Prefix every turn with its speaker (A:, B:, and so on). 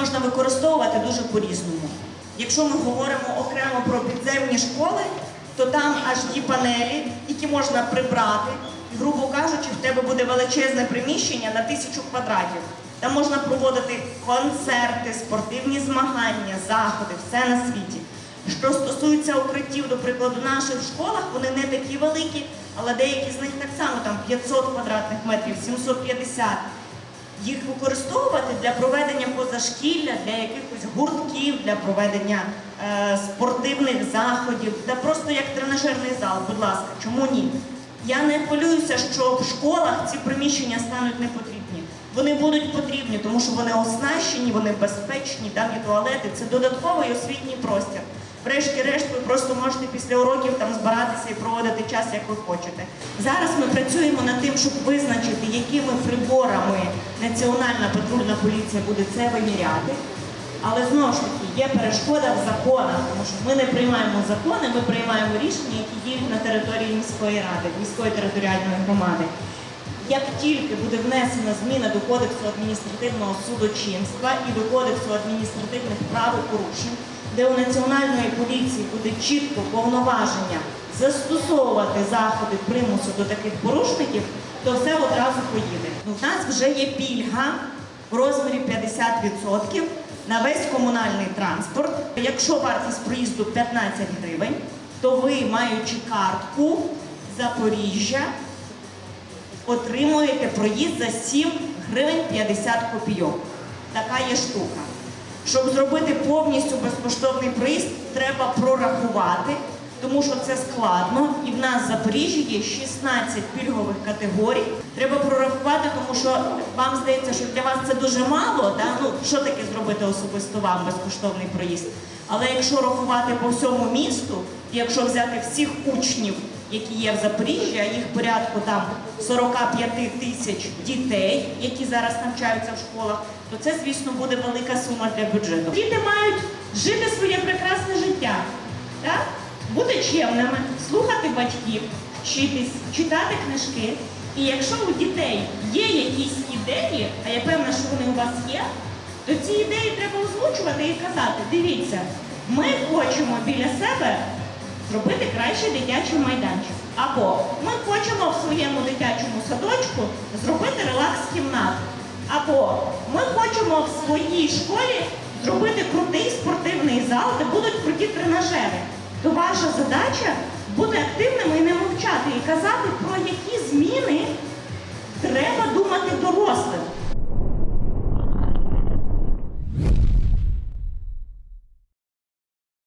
A: можна використовувати дуже по-різному. Якщо ми говоримо окремо про підземні школи, то там аж ті панелі, які можна прибрати, і, грубо кажучи, в тебе буде величезне приміщення на тисячу квадратів. Там можна проводити концерти, спортивні змагання, заходи, все на світі. Що стосується укриттів, до прикладу, наших школах, вони не такі великі, але деякі з них так само там 500 квадратних метрів, 750 їх використовувати для проведення позашкілля, для якихось гуртків, для проведення е, спортивних заходів, та просто як тренажерний зал, будь ласка, чому ні? Я не хвилююся, що в школах ці приміщення стануть непотрібні. Вони будуть потрібні, тому що вони оснащені, вони безпечні, там туалети, це додатковий освітній простір. Врешті-решт, ви просто можете після уроків там збиратися і проводити час, як ви хочете. Зараз ми працюємо над тим, щоб визначити, якими приборами Національна патрульна поліція буде це виміряти. Але знову ж таки є перешкода в законах, тому що ми не приймаємо закони, ми приймаємо рішення, які діють на території міської ради, міської територіальної громади. Як тільки буде внесена зміна до Кодексу адміністративного судочинства і до Кодексу адміністративних правопорушень, де у національної поліції буде чітко повноваження застосовувати заходи примусу до таких порушників, то все одразу поїде. Ну, в нас вже є пільга в розмірі 50% на весь комунальний транспорт. Якщо вартість проїзду 15 гривень, то ви, маючи картку Запоріжжя, отримуєте проїзд за 7 гривень 50 копійок. Така є штука. Щоб зробити повністю безкоштовний проїзд, треба прорахувати, тому що це складно. І в нас в Запоріжжі є 16 пільгових категорій. Треба прорахувати, тому що вам здається, що для вас це дуже мало. Да? Ну, що таке зробити особисто вам безкоштовний проїзд? Але якщо рахувати по всьому місту, якщо взяти всіх учнів, які є в Запоріжжі, а їх порядку там 45 тисяч дітей, які зараз навчаються в школах, то це, звісно, буде велика сума для бюджету. Діти мають жити своє прекрасне життя, так? Бути чемними, слухати батьків, вчитись, читати книжки. І якщо у дітей є якісь ідеї, а я певна, що вони у вас є, то ці ідеї треба озвучувати і казати: дивіться, ми хочемо біля себе зробити кращий дитячий майданчик. Або ми хочемо в своєму дитячому садочку зробити релакс-кімнату. Або ми хочемо в своїй школі зробити крутий спортивний зал, де будуть круті тренажери. То ваша задача бути активними і не мовчати,